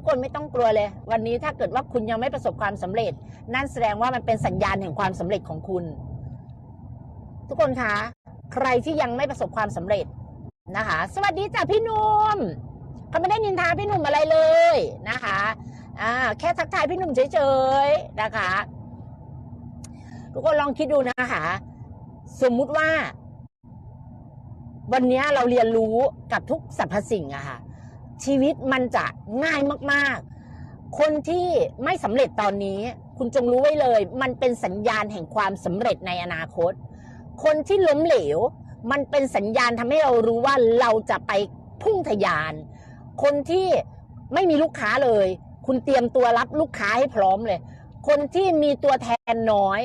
ทุกคนไม่ต้องกลัวเลย วันนี้ถ้าเกิดว่าคุณยังไม่ประสบความสำเร็จ นั่นแสดงว่ามันเป็นสัญญาณแห่งความสำเร็จของคุณ ทุกคนคะใครที่ยังไม่ประสบความสำเร็จนะคะ สวัสดีจ้ะพี่นุ่มเขาไม่ได้นินทาพี่หนุ่มอะไรเลยนะคะอ่าแค่ทักทายพี่หนุ่มเฉยๆนะคะ ทุกคนลองคิดดูนะคะ สมมุติว่า วันนี้เราเรียนรู้กับทุกสรรพสิ่งอะค่ะ ชีวิตมันจะง่ายมากๆ คนที่ไม่สำเร็จตอนนี้ คุณจงรู้ไว้เลย มันเป็นสัญญาณแห่งความสำเร็จในอนาคต คนที่ล้มเหลว มันเป็นสัญญาณทำให้เรารู้ว่าเราจะไปพุ่งทะยาน คนที่ไม่มีลูกค้าเลย คุณเตรียมตัวรับลูกค้าให้พร้อมเลย คนที่มีตัวแทนน้อย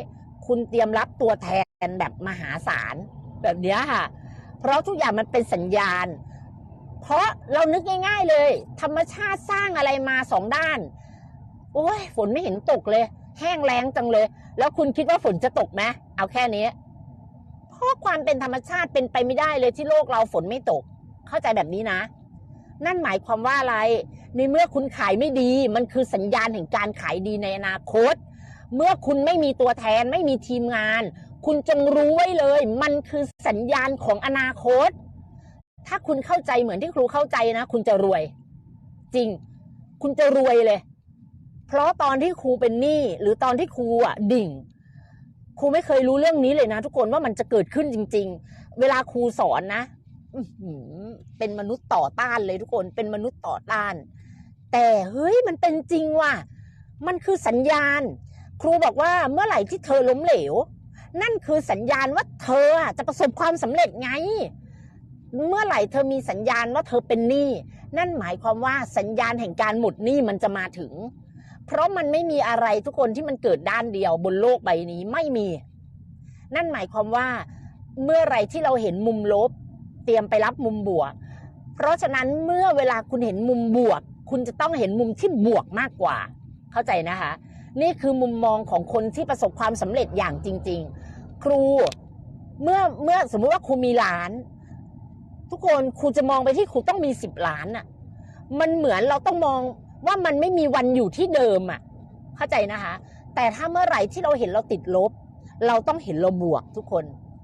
คุณเตรียมรับตัวแทนแบบมหาศาลแบบนี้ค่ะ เพราะทุกอย่างมันเป็นสัญญาณ เพราะเรานึกง่าย ๆเลย ธรรมชาติสร้างอะไรมาสองด้าน โอ้ยฝนไม่เห็นตกเลย แห้งแล้งจังเลย แล้วคุณคิดว่าฝนจะตกไหมเอาแค่นี้เพราะความเป็นธรรมชาติเป็นไปไม่ได้เลยที่โลกเราฝนไม่ตก เข้าใจแบบนี้นะ นั่นหมายความว่าอะไร ในเมื่อคุณขายไม่ดี มันคือสัญญาณแห่งการขายดีในอนาคต เมื่อคุณไม่มีตัวแทนไม่มีทีมงาน คุณจงรู้ไว้เลย มันคือสัญญาณของอนาคต ถ้าคุณเข้าใจเหมือนที่ครูเข้าใจนะ คุณจะรวย จริง คุณจะรวยเลย เพราะตอนที่ครูเป็นหนี้หรือตอนที่ครูอะดิ่งครูไม่เคยรู้เรื่องนี้เลยนะ ทุกคนว่ามันจะเกิดขึ้นจริง ๆ เวลาครูสอนนะเป็นมนุษย์ต่อต้านเลยทุกคนเป็นมนุษย์ต่อต้าน แต่เฮ้ยมันเป็นจริงว่ะมันคือสัญญาณ ครูบอกว่าเมื่อไหร่ที่เธอล้มเหลว นั่นคือสัญญาณว่าเธอจะประสบความสำเร็จไง เมื่อไหร่เธอมีสัญญาณว่าเธอเป็นหนี้นั่นหมายความว่าสัญญาณแห่งการหมดหนี้มันจะมาถึง เพราะมันไม่มีอะไรทุกคนที่มันเกิดด้านเดียวบนโลกใบนี้ไม่มี นั่นหมายความว่าเมื่อไหร่ที่เราเห็นมุมลบ เตรียมไปรับมุมบวก เพราะฉะนั้นเมื่อเวลาคุณเห็นมุมบวก คุณจะต้องเห็นมุมที่บวกมากกว่า เข้าใจนะคะ นี่คือมุมมองของคนที่ประสบความสำเร็จอย่างจริง ๆ ครูเมื่อเมื่อสมมุติว่าครูมีล้าน ทุกคนครูจะมองไปที่ครูต้องมีสิบล้านอะ่ะ มันเหมือนเราต้องมองว่ามันไม่มีวันอยู่ที่เดิมอะ่ะ เข้าใจนะคะ แต่ถ้าเมื่อไหร่ที่เราเห็นเราติดลบ เราต้องเห็นเราบวกทุกคน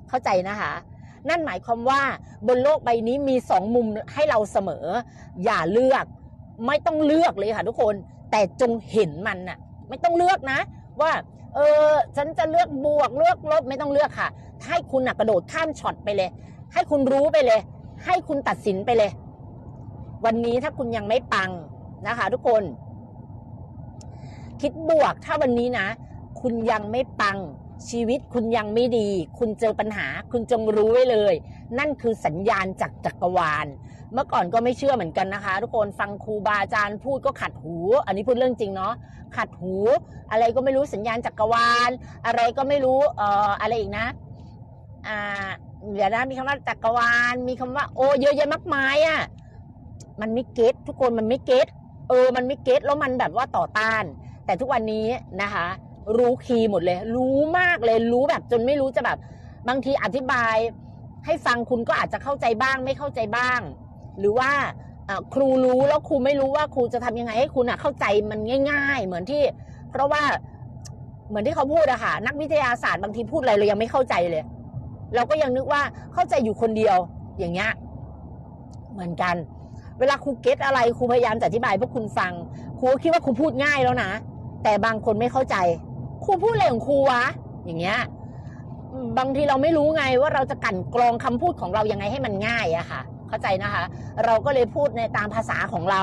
เข้าใจนะคะ นั่นหมายความว่าบนโลกใบนี้มีสองมุมให้เราเสมอ อย่าเลือกไม่ต้องเลือกเลยค่ะทุกคน แต่จงเห็นมันน่ะ ไม่ต้องเลือกนะ ว่า เออฉันจะเลือกบวกเลือกลบไม่ต้องเลือกค่ะ ให้คุณน่ะกระโดดข้ามช็อตไปเลย ให้คุณรู้ไปเลย ให้คุณตัดสินไปเลย วันนี้ถ้าคุณยังไม่ปังนะคะ ทุกคน คิดบวกถ้าวันนี้นะ คุณยังไม่ปังชีวิตคุณยังไม่ดี คุณเจอปัญหา คุณจงรู้ไว้เลย นั่นคือสัญญาณจากจักรวาล เมื่อก่อนก็ไม่เชื่อเหมือนกันนะคะ ทุกคนฟังครูบาอาจารย์พูดก็ขัดหู อันนี้พูดเรื่องจริงเนาะขัดหู อะไรก็ไม่รู้สัญญาณจักรวาล อะไรก็ไม่รู้เอ่ออะไรอีกนะ อ่า เดี๋ยวนะมีคำว่าจักรวาล มีคำว่า โอ้เยอะแยะมากมายอะ่ะมันไม่เก็ตทุกคนมันไม่เก็ตเออ มันไม่เก็ตแล้วมันแบบว่าต่อต้าน แต่ทุกวันนี้นะคะ รู้คีย์หมดเลย รู้มากเลยรู้แบบจนไม่รู้จะแบบ บางทีอธิบาย ให้ฟังคุณก็อาจจะเข้าใจบ้าง ไม่เข้าใจบ้าง หรือว่าครูรู้แล้วครูไม่รู้ว่าครูจะทำยังไงให้คุณอะเข้าใจมันง่าย ๆ เหมือนที่ เพราะว่าเหมือนที่เขาพูดอะค่ะ นักวิทยาศาสตร์บางทีพูดอะไรเรายังไม่เข้าใจเลย เราก็ยังนึกว่าเข้าใจอยู่คนเดียวอย่างเงี้ยเหมือนกัน เวลาครูเก็ตอะไรครูพยายามจะอธิบายพวกคุณฟังครูคิดว่าครูพูดง่ายแล้วนะ แต่บางคนไม่เข้าใจครูพูดอะไรของครูวะอย่างเงี้ยบางทีเราไม่รู้ไงว่าเราจะกลั่นกรองคำพูดของเรายังไงให้มันง่ายอะค่ะ เข้าใจนะคะ เราก็เลยพูดในตามภาษาของเรา